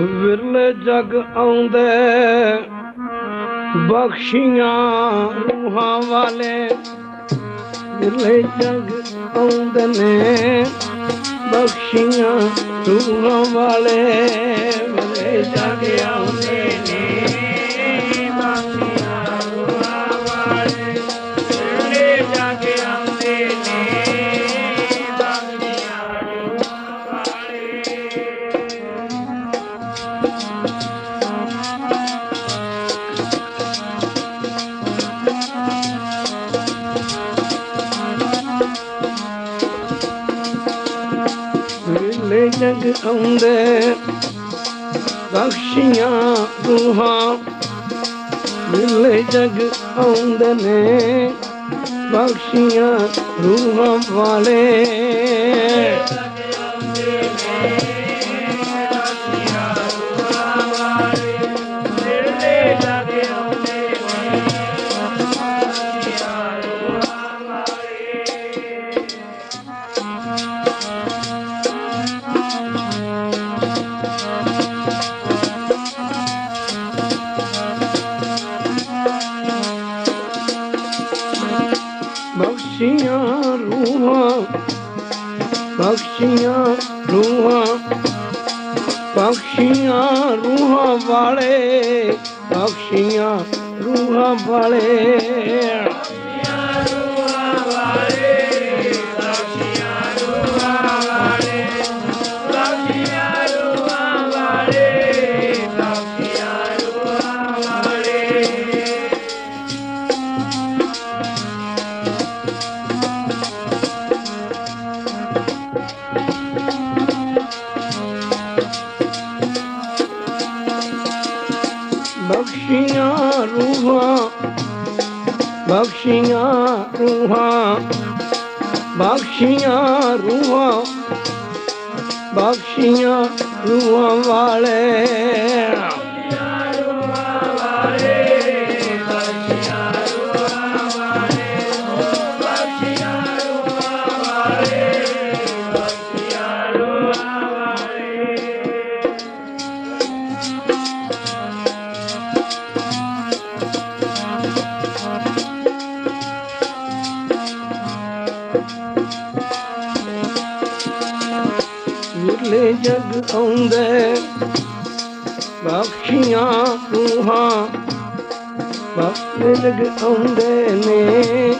ਵਿਰਲੇ ਜਗ ਆਉਂਦੇ ਬਖਸ਼ੀਆਂ ਰੂਹਾਂ ਵਾਲੇ। ਵਿਰਲੇ ਜਗ ਆਉਂਦੇ ਨੇ ਬਖਸ਼ੀਆਂ ਰੂਹਾਂ ਵਾਲੇ। ਵਿਰਲੇ ਜਗ ਆਉਂਦੇ ਨੇ ਆਉਂਦੇ। ਬਖਸ਼ੀਆਂ ਰੂਹਾਂ ਵੇਲੇ ਜਗ ਆਉਂਦੇ ਨੇ। ਬਖਸ਼ੀਆਂ ਰੂਹਾਂ ਵਾਲੇ। ਬਖਸ਼ੀਆਂ ਬਖਸ਼ੀਆਂ ਰੂਹਾਂ ਬਖਸ਼ੀਆਂ ਰੂਹਾਂ ਵਾਲੇ ਬਖਸ਼ੀਆਂ ਰੂਹਾਂ ਵਾਲੇ। ਰੂਹਾਂ ਬਖਸ਼ੀਆਂ ਰੂਹਾਂ ਬਖਸ਼ੀਆਂ ਰੂਹਾਂ ਵਾਲੇ। ਜਗ ਆਉਂਦੇ ਬਖਸ਼ੀਆਂ ਰੂਹਾਂ ਬਖਸ਼ੇ ਜਗ ਆਉਂਦੇ ਨੇ।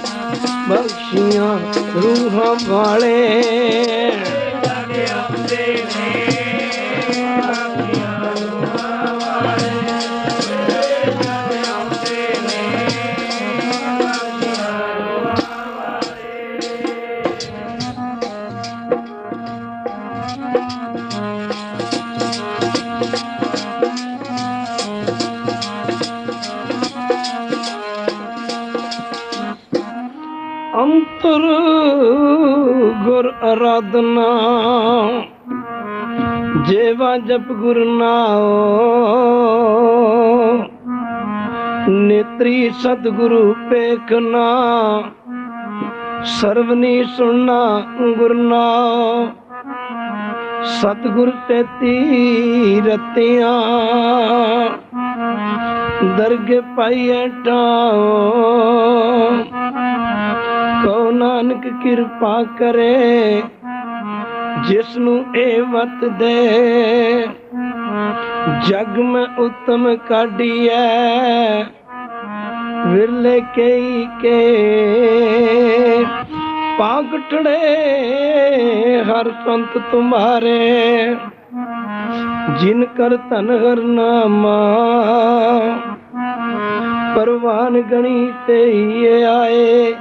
ਬਖਸ਼ੀਆਂ ਰੂਹਾਂ ਵਾਲੇ ਗੁਰ ਅਰਾਧਨਾ। ਜੇਵਾ ਜਪ ਗੁਰ ਨਾਉ। ਨੇਤਰੀ ਸਤਿਗੁਰੂ ਪੇਖਨਾ ਸਰਵਨੀ ਸੁਣਨਾ ਗੁਰ ਨਾਉ। ਸਤਿਗੁਰ ਤੇਤੀ ਰਤਿਆਂ ਦਰਗ ਪਾਈਏ ਟਾਓ ਕਿਰਪਾ ਕਰੇ ਜਿਸ ਨੂੰ ਇਹ ਵਤ ਦੇ। ਜਗ ਮੈਂ ਉਤਮ ਕਾਢੀਐ, ਵਿਰਲੇ ਕਈ ਕੇ। ਪਾਗਟੜੇ ਹਰ ਸੰਤ ਤੁਮਾਰੇ, ਜਿਨ ਕਰ ਧਨ ਹਰ ਨਾਮਾ। ਪਰਵਾਨ ਗਣੀ ਤੇ ਆਏ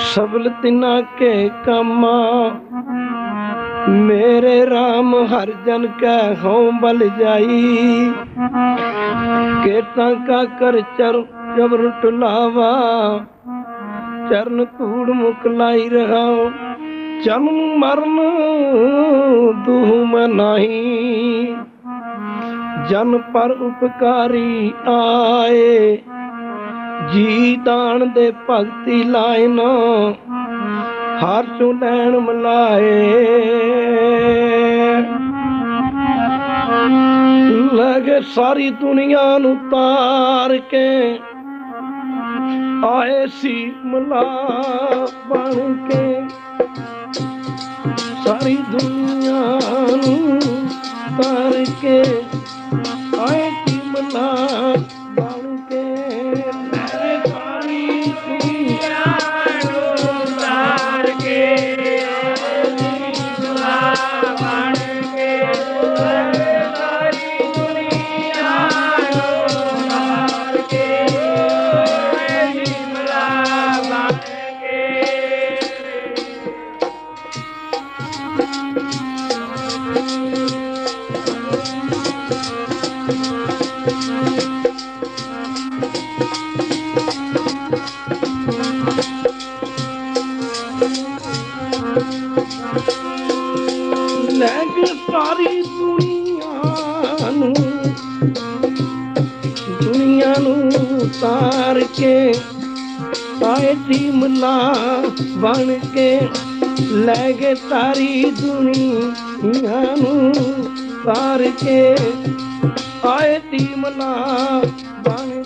ਸਬਲ ਤਿਨਾ ਕੇ ਕਾਮਾ। ਮੇਰੇ RAM ਹਰ ਜਨ ਕੈ ਹਉ ਬਲ ਜਾਈ। ਕੇਤਾਂ ਕਾ ਕਰ ਚਰ ਜਬਰ ਟੁਲਾਵਾ ਚਰਨ ਧੂੜ ਮੁਕ ਲਾਈ ਰਹਾਉ। ਜਨਮ ਮਰਨ ਦੂਹ ਮੈਂ ਨਹੀਂ। ਜਨ ਪਰ ਉਪਕਾਰੀ ਆਏ। ਜੀ ਦਾਨ ਦੇ ਭਗਤੀ ਲਾਇਨ ਹਰ ਚੋਂ ਲੈਣ ਮਲਾਏ। ਲਗ ਸਾਰੀ ਦੁਨੀਆ ਨੂੰ ਤਾਰ ਕੇ ਆਏ ਸੀ ਮਲਾ ਬਣ ਕੇ। ਸਾਰੀ ਦੁਨੀਆ ਨੂੰ ਤਾਰ ਕੇ ਤਾਰ ਕੇ ਆਏ ਸੀ ਮਲਾ ਬਣ ਕੇ ਲੈ ਗਏ ਤਾਰੀ ਦੁਨੀਆ ਨੂੰ ਤਾਰ ਕੇ ਆਏ ਸੀ ਮਲਾ ਬਣ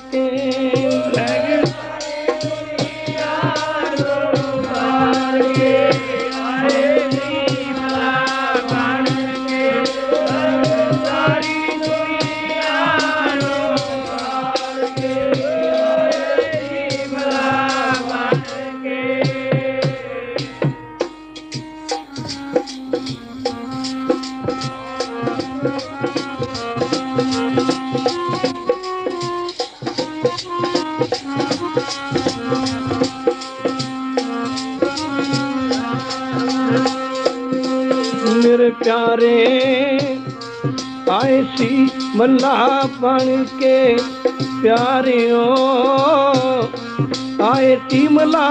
ਮੇਰੇ ਪਿਆਰੇ ਆਏ ਸੀ ਮੱਲਾ ਬਣ ਕੇ ਪਿਆਰਿਓ ਆਏ ਸੀ ਮੱਲਾ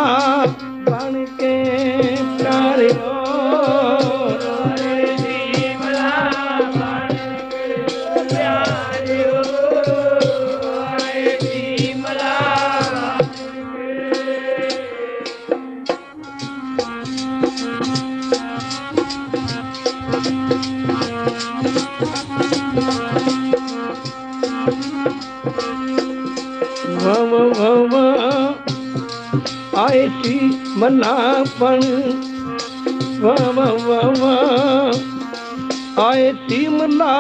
ਸੀ ਮਨਾਪਣ ਵਵ ਵਵ ਆਏ ਸੀ ਮਨਾ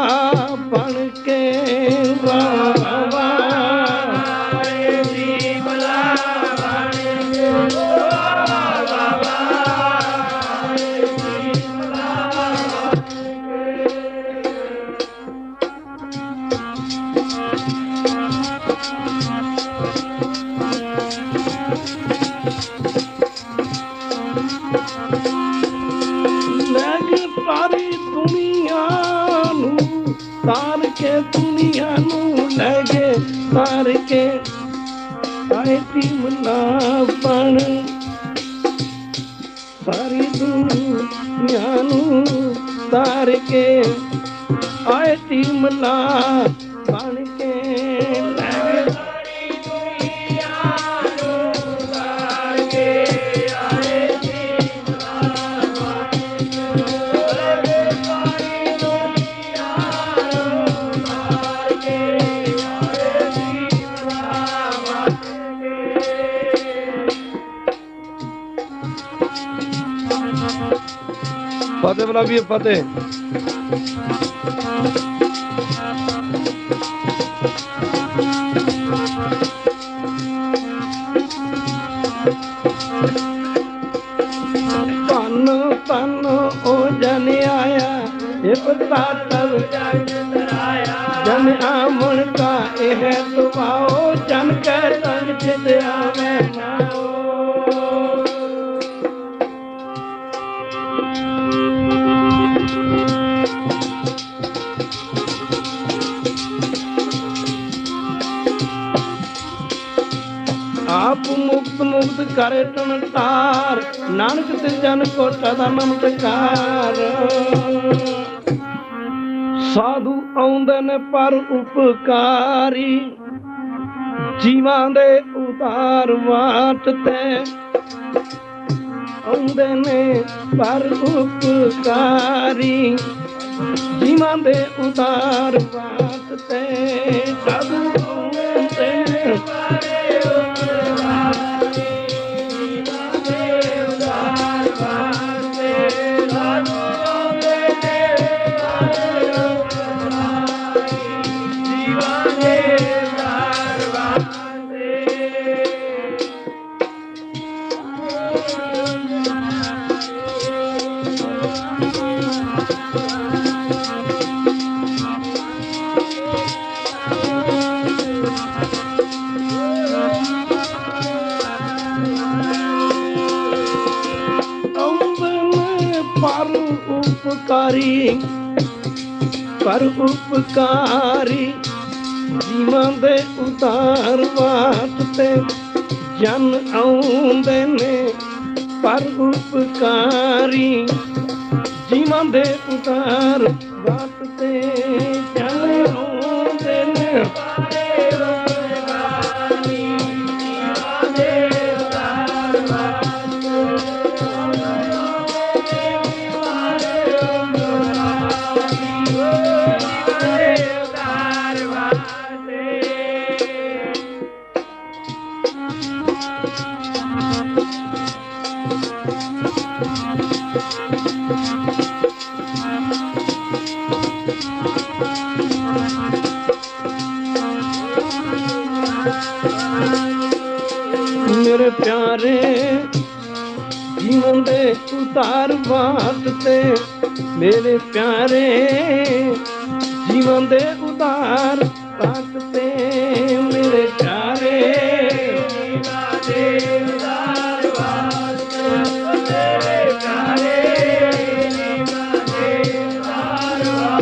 ਲੈ ਕੇ ਸਾਰੀ ਦੁਨੀਆ ਨੂੰ ਤਾਰ ਕੇ ਦੁਨੀਆ ਨੂੰ ਲੈ ਤਾਰ ਕੇ ਆਏ ਤੀ ਮਨਾ ਬਣ। ਸਾਰੀ ਦੁਨੀਆ ਨੂੰ ਤਾਰ ਕੇ ਆਏ ਤੀ ਮਨਾ ਫਤਿਹ ਬਲਾ ਵੀ ਫਤਿਹ। ਮੁਕਤ ਮੁਕਤ ਕਰੇ ਨਾਨਕ ਤੇ ਜਨ ਕੋ ਸਦਾ ਨਮਸਕਾਰ ਸਾਧੂ ਆਉਂਦੇ ਨੇ ਪਰ ਉਪਕਾਰੀ। ਜੀਵਾਂ ਦੇ ਉਤਾਰ ਵਾਟ ਤੇ ਆਉਂਦੇ ਨੇ ਪਰ ਉਪਕਾਰੀ। ਜੀਵਾਂ ਦੇ ਉਦਾਰ ਬਾਤ ਤੇ। ਸਾਧੂ ਉਪਕਾਰੀ ਪਰ ਉਪਕਾਰੀ ਜੀਵਾਂ ਦੇ ਉਤਾਰ ਵਾਸਤੇ ਜਨ ਆਉਂਦੇ ਨੇ। ਪਰ ਉਪਕਾਰੀ ਜੀਵਾਂ ਦੇ ਉਤਾਰ ਵਾਸਤੇ ਜਨ ਮੇਰੇ ਪਿਆਰੇ, ਜੀਵਨ ਦੇ ਉਤਾਰ ਵਾਸਤੇ ਮੇਰੇ ਪਿਆਰੇ, ਜੀਵਨ ਦੇ ਉਤਾਰ ਵਾਸਤੇ ਮੇਰੇ ਪਿਆਰੇ। ਵਾ ਵਾ ਵਾ ਵਾ ਜੀਵਨ ਦੇ ਉਤਾਰ ਬਾਤ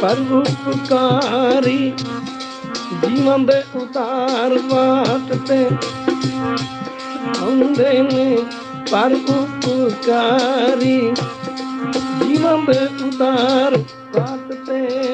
ਪਰ ਉਪਕਾਰੀ ਜੀਵਨ ਦੇ ਉਤਾਰ ਬਾਤ ਤੇ ਆਉਂਦੇ ਨੇ ਪਰ ਉਪਕਾਰੀ ਜੀਵਨ ਦੇ ਉਤਾਰ ਬਾਤ ਤੇ